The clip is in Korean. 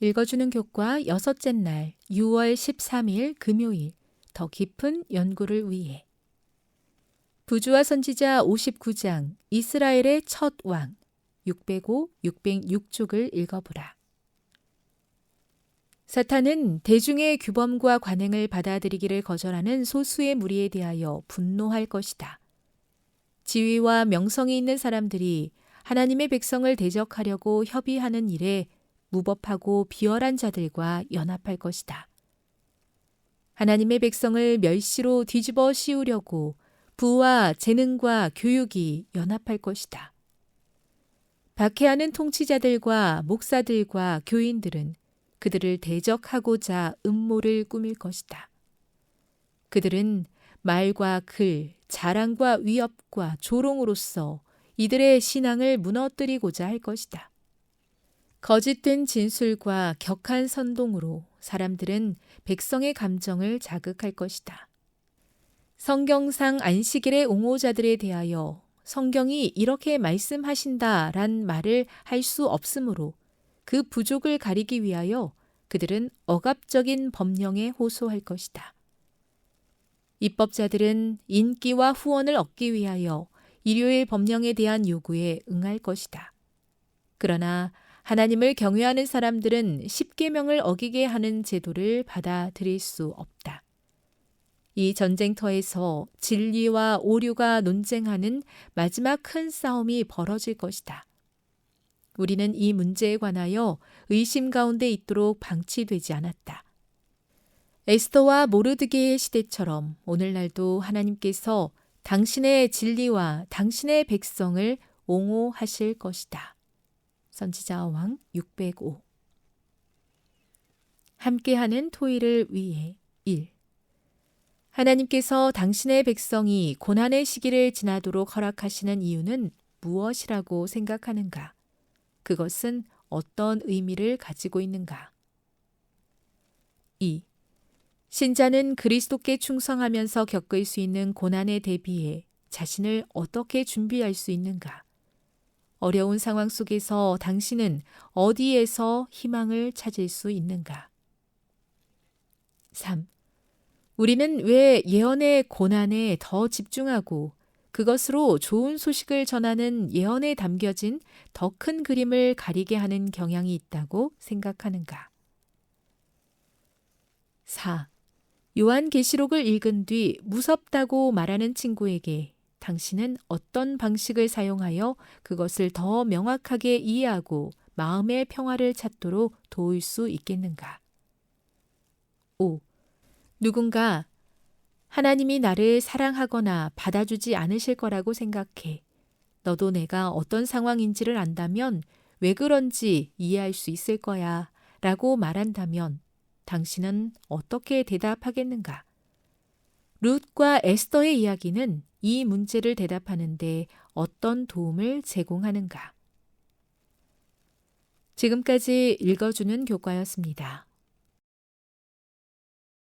읽어주는 교과 여섯째 날 6월 13일 금요일 더 깊은 연구를 위해 부주와 선지자 59장 이스라엘의 첫 왕 605, 606쪽을 읽어보라. 사탄은 대중의 규범과 관행을 받아들이기를 거절하는 소수의 무리에 대하여 분노할 것이다. 지위와 명성이 있는 사람들이 하나님의 백성을 대적하려고 협의하는 일에 무법하고 비열한 자들과 연합할 것이다. 하나님의 백성을 멸시로 뒤집어 씌우려고 부와 재능과 교육이 연합할 것이다. 박해하는 통치자들과 목사들과 교인들은 그들을 대적하고자 음모를 꾸밀 것이다. 그들은 말과 글, 자랑과 위협과 조롱으로서 이들의 신앙을 무너뜨리고자 할 것이다. 거짓된 진술과 격한 선동으로 사람들은 백성의 감정을 자극할 것이다. 성경상 안식일의 옹호자들에 대하여 성경이 이렇게 말씀하신다 란 말을 할 수 없으므로 그 부족을 가리기 위하여 그들은 억압적인 법령에 호소할 것이다. 입법자들은 인기와 후원을 얻기 위하여 일요일 법령에 대한 요구에 응할 것이다. 그러나 하나님을 경외하는 사람들은 십계명을 어기게 하는 제도를 받아들일 수 없다. 이 전쟁터에서 진리와 오류가 논쟁하는 마지막 큰 싸움이 벌어질 것이다. 우리는 이 문제에 관하여 의심 가운데 있도록 방치되지 않았다. 에스더와 모르드게의 시대처럼 오늘날도 하나님께서 당신의 진리와 당신의 백성을 옹호하실 것이다. 선지자 왕 605 함께하는 토의를 위해 1. 하나님께서 당신의 백성이 고난의 시기를 지나도록 허락하시는 이유는 무엇이라고 생각하는가? 그것은 어떤 의미를 가지고 있는가? 2. 신자는 그리스도께 충성하면서 겪을 수 있는 고난에 대비해 자신을 어떻게 준비할 수 있는가? 어려운 상황 속에서 당신은 어디에서 희망을 찾을 수 있는가? 3. 우리는 왜 예언의 고난에 더 집중하고 그것으로 좋은 소식을 전하는 예언에 담겨진 더 큰 그림을 가리게 하는 경향이 있다고 생각하는가? 4. 요한계시록을 읽은 뒤 무섭다고 말하는 친구에게 당신은 어떤 방식을 사용하여 그것을 더 명확하게 이해하고 마음의 평화를 찾도록 도울 수 있겠는가? 5. 누군가 하나님이 나를 사랑하거나 받아주지 않으실 거라고 생각해. 너도 내가 어떤 상황인지를 안다면 왜 그런지 이해할 수 있을 거야 라고 말한다면 당신은 어떻게 대답하겠는가? 룻과 에스더의 이야기는 이 문제를 대답하는데 어떤 도움을 제공하는가? 지금까지 읽어주는 교과였습니다.